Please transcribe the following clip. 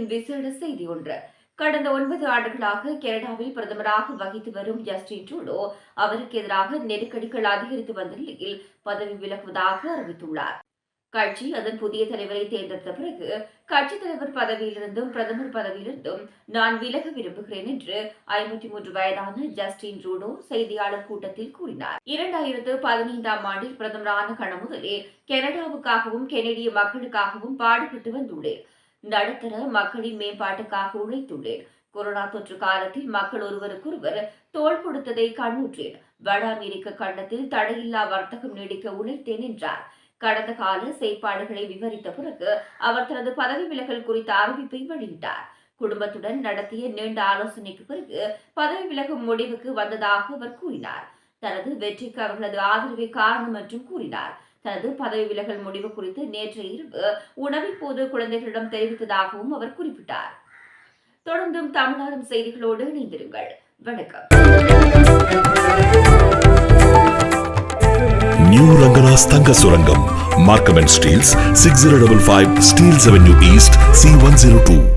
நாட்டின் விசேட செய்தி ஒன்று. கடந்த ஒன்பது ஆண்டுகளாக கனடாவில் பிரதமராக வகித்து வரும் ஜஸ்டின் ட்ரூடோ அவருக்கு எதிராக நெருக்கடிகள் அதிகரித்து வந்த நிலையில் பதவி விலகுவதாக அறிவித்துள்ளார். கட்சி அதன் புதிய தலைவரை தேர்ந்தெடுத்த பிறகு கட்சித் தலைவர் பதவியிலிருந்தும் பிரதமர் பதவியிலிருந்தும் நான் விலக விரும்புகிறேன் என்று ஐம்பத்தி மூன்று வயதான ஜஸ்டின் ட்ரூடோ செய்தியாளர் கூட்டத்தில் கூறினார். இரண்டாயிரத்து பதினைந்தாம் ஆண்டில் பிரதமரான கண முதலே கனடாவுக்காகவும் கெனடிய மக்களுக்காகவும் பாடுபட்டு வந்துள்ளேன். நடுத்தர மக்களின் மேம்பாட்டுக்காக உழைத்துள்ளேன். கொரோனா தொற்று காலத்தில் மக்கள் ஒருவருக்கொருவர் தோல் கொடுத்ததை கண்ணுற்றேன். வட அமெரிக்க கண்டத்தில் தடையில்லா வர்த்தகம் நீடிக்க உழைத்தேன் என்றார். கடந்த கால செயற்பாடுகளை விவரித்த பிறகு அவர் தனது பதவி விலகல் குறித்த அறிவிப்பை வெளியிட்டார். குடும்பத்துடன் நடத்திய நீண்ட ஆலோசனைக்கு பிறகு பதவி விலகும் முடிவுக்கு வந்ததாக அவர் கூறினார். தனது வெற்றிக்கு அவர்களது ஆதரவே காரணம் என்றும் கூறினார். தனது பதவி விலகல் முடிவு குறித்து நேற்று இரவு உணவின் போது குழந்தைகளிடம் தெரிவித்ததாகவும் அவர் குறிப்பிட்டார். தொடர்ந்தும் தமிழ்நாடு செய்திகளோடு இணைந்திருங்கள். வணக்கம். நியூ ரங்கனாஸ் தங்க சுரங்கம் Markham and Steeles six zero double five Steeles Avenue East C one zero two